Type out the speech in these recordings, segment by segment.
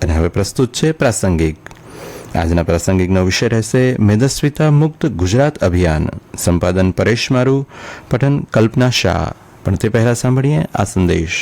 અને હવે પ્રસ્તુત છે પ્રાસંગિક આજના પ્રાસંગિકનો વિષય રહેશે મેદસ્વીતા મુક્ત ગુજરાત અભિયાન સંપાદન પરેશ મારુ પઠન કલ્પના શાહ પણ તે પહેલાં સાંભળીએ આ સંદેશ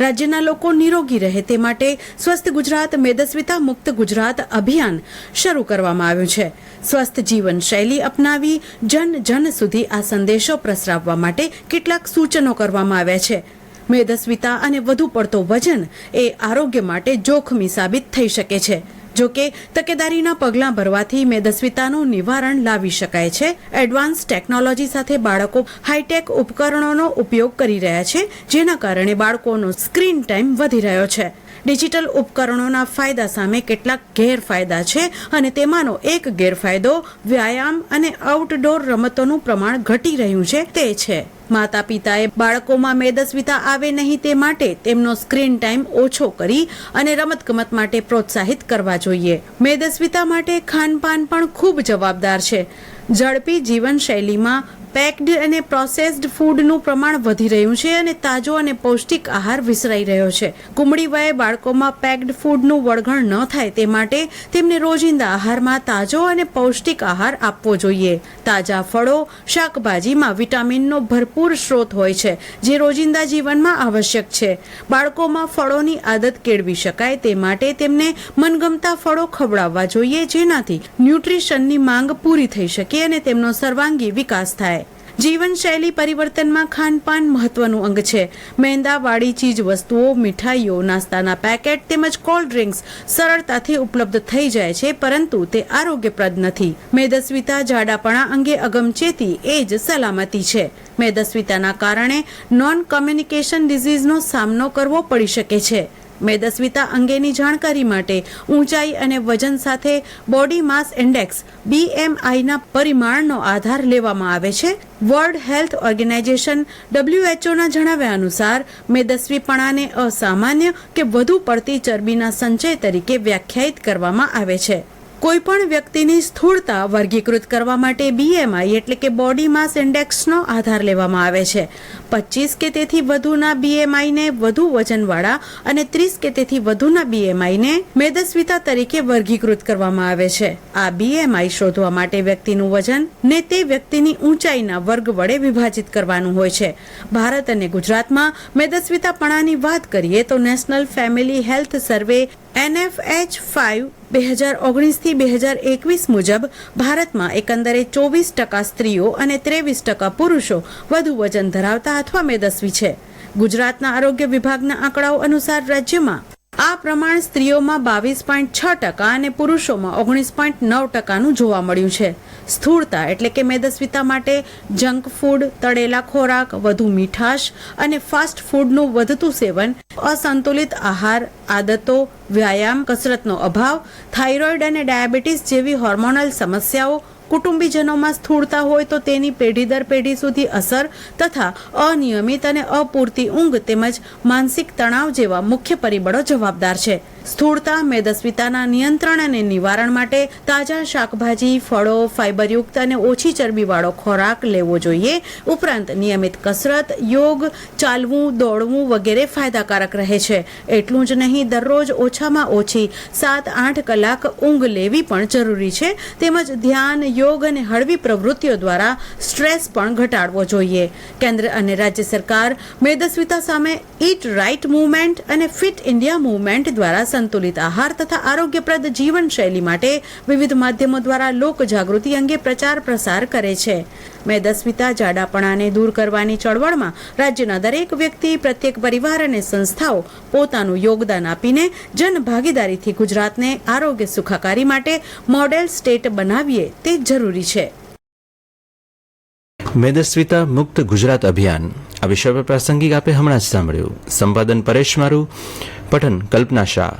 રાજ્યના લોકો નિરોગી રહે તે માટે સ્વસ્થ ગુજરાત, મેદસ્વિતા મુક્ત ગુજરાત અભિયાન શરૂ કરવામાં આવ્યું છે. સ્વસ્થ જીવન શૈલી અપનાવી જન જન સુધી આ સંદેશો પ્રસરાવવા માટે કેટલાક સૂચનો કરવામાં આવ્યા છે. મેદસ્વિતા અને વધુ પડતો વજન એ આરોગ્ય માટે જોખમી સાબિત થઈ શકે છે. જો કે તકેદારીના પગલાં ભરવાથી મેદસ્વીતાનું નિવારણ લાવી શકાય છે. એડવાન્સ ટેકનોલોજી સાથે બાળકો હાઈટેક ઉપકરણોનો ઉપયોગ કરી રહ્યા છે, જેના કારણે બાળકોનો સ્ક્રીન ટાઈમ વધી રહ્યો છે. ડિજિટલ ઉપકરણોના ફાયદા સામે કેટલાક ગેરફાયદા છે અને તેમાંનો એક ગેરફાયદો વ્યાયામ અને આઉટડોર રમતોનું પ્રમાણ ઘટી રહ્યું છે, તે છે. માતા પિતાએ બાળકોમાં મેદસ્વીતા આવે નહીં તે માટે તેમનો સ્ક્રીન ટાઈમ ઓછો કરી અને રમતગમત માટે પ્રોત્સાહિત કરવા જોઈએ. મેદસ્વીતા માટે ખાનપાન પણ ખૂબ જવાબદાર છે. ઝડપી જીવનશૈલીમાં પેક્ડ અને પ્રોસેસ્ડ ફૂડનું પ્રમાણ વધી રહ્યું છે અને તાજો અને પૌષ્ટિક આહાર વિસરાઈ રહ્યો છે. કુમળી વયે બાળકોમાં પેક્ડ ફૂડનું વળગણ ન થાય તે માટે તેમને રોજિંદા આહારમાં તાજો અને પૌષ્ટિક આહાર આપવો જોઈએ. તાજા ફળો, શાકભાજીમાં વિટામિનનો ભરપૂર સ્ત્રોત હોય છે, જે રોજિંદા જીવનમાં આવશ્યક છે. બાળકોમાં ફળોની આદત કેળવી શકાય તે માટે તેમને મનગમતા ફળો ખવડાવવા જોઈએ, જેનાથી ન્યુટ્રિશનની માંગ પૂરી થઈ શકે અને તેમનો સર્વાંગી વિકાસ થાય. જીવનશૈલી પરિવર્તનમાં ખાનપાન મહત્વનું અંગ છે. મેંદાવાળી ચીજ વસ્તુઓ, મીઠાઈઓ, નાસ્તાના પેકેટ તેમજ કોલ્ડ ડ્રિંક્સ સરળતાથી ઉપલબ્ધ થઈ જાય છે, પરંતુ તે આરોગ્યપ્રદ નથી. મેદસ્વિતા, જાડાપણા અંગે અગમચેતી એ જ સલામતી છે. મેદસ્વિતાના કારણે નોન કમ્યુનિકેશન ડિઝીઝનો સામનો કરવો પડી શકે છે. મેદસ્વિતા અંગેની જાણકારી માટે ઊંચાઈ અને વજન સાથે બોડી માસ ઇન્ડેક્સ બીએમઆઈના પરિમાણનો આધાર લેવામાં આવે છે. વર્લ્ડ હેલ્થ ઓર્ગેનાઇઝેશન ડબ્લ્યુએચઓના જણાવ્યા અનુસાર મેદસ્વીપણાને અસામાન્ય કે વધુ પડતી ચરબીના સંચય તરીકે વ્યાખ્યાયિત કરવામાં આવે છે. કોઈ પણ વ્યક્તિની સ્થૂળતા વર્ગીકૃત કરવા માટે બીએમઆઈ એટલે કે બોડી માસ ઇન્ડેક્સનો આધાર લેવામાં આવે છે. પચીસ કે તેથી વધુના બીએમઆઈને વધુ વજનવાળા અને ત્રીસ કે તેથી વધુના બીએમઆઈને મેદસ્વિતા તરીકે વર્ગીકૃત કરવામાં આવે છે. આ બીએમઆઈ શોધવા માટે વ્યક્તિનું વજન ને તે વ્યક્તિની ઊંચાઈના વર્ગ વડે વિભાજિત કરવાનું હોય છે. ભારત અને ગુજરાતમાં મેદસ્વિતાપણાની વાત કરીએ તો national family health survey NFH five બે હજાર ઓગણીસથી બે હજાર એકવીસ મુજબ ભારતમાં એકંદરે ચોવીસ ટકા સ્ત્રીઓ અને ત્રેવીસ ટકા પુરુષો વધુ વજન ધરાવતા અથવા મેદસ્વી છે. ગુજરાતના આરોગ્ય વિભાગના આંકડાઓ અનુસાર રાજ્યમાં આ પ્રમાણ સ્ત્રીઓમાં બાવીસ પોઈન્ટ છ ટકા અને પુરુષોમાં ઓગણીસ પોઈન્ટ નવ ટકાનું જોવા મળ્યું છે. સ્થૂળતા એટલે કે મેદસ્વીતા માટે જંક ફૂડ, તળેલા ખોરાક, વધુ મીઠાશ અને ફાસ્ટ ફૂડનું વધતું સેવન અસંતુલિત આહાર, આદતો, વ્યાયામ, કસરતનો અભાવ, થાઇરોઇડ અને ડાયાબિટીસ જેવી હોર્મોનલ સમસ્યાઓ કુટુંબીજનોમાં સ્થૂળતા હોય તો તેની પેઢી દર પેઢી સુધી અસર તથા અનિયમિત અને અપૂરતી ઊંઘ તેમજ માનસિક તણાવ જેવા મુખ્ય પરિબળો જવાબદાર છે. સ્થૂળતા, મેદસ્વીતાના નિયંત્રણ અને નિવારણ માટે તાજા શાકભાજી, ફળો, ફાઇબરયુક્ત અને ઓછી ચરબીવાળો ખોરાક લેવો જોઈએ. ઉપરાંત નિયમિત કસરત, યોગ, ચાલવું, દોડવું વગેરે ફાયદાકારક રહે છે. એટલું જ નહીં, દરરોજ ઓછામાં ઓછી સાત આઠ કલાક ઊંઘ લેવી પણ જરૂરી છે. તેમજ ધ્યાન, યોગ અને હળવી પ્રવૃત્તિઓ દ્વારા સ્ટ્રેસ પણ ઘટાડવો જોઈએ. કેન્દ્ર અને રાજ્ય સરકાર મેદસ્વીતા સામે ઇટ રાઇટ મુવમેન્ટ અને ફિટ ઇન્ડિયા મુવમેન્ટ દ્વારા સંતુલિત આહાર તથા આરોગ્યપ્રદ જીવનશૈલી માટે વિવિધ માધ્યમો દ્વારા લોક જાગૃતિ અંગે પ્રચાર પ્રસાર કરે છે. મેદસ્વિતા જાડાપણાને દૂર કરવાની ચળવળમાં રાજ્યના દરેક વ્યક્તિ, પ્રત્યેક પરિવાર અને સંસ્થાઓ પોતાનું યોગદાન આપીને જનભાગીદારીથી ગુજરાતને આરોગ્ય સુખાકારી માટે મોડેલ સ્ટેટ બનાવીએ તે જરૂરી છે. મેદસ્વિતા મુક્ત ગુજરાત અભિયાન. આ વિષય પર પ્રાસંગિક આપે હમણાં જ સાંભળ્યું. સંપાદન પરેશ મારુ. પઠન કલ્પના શાહ.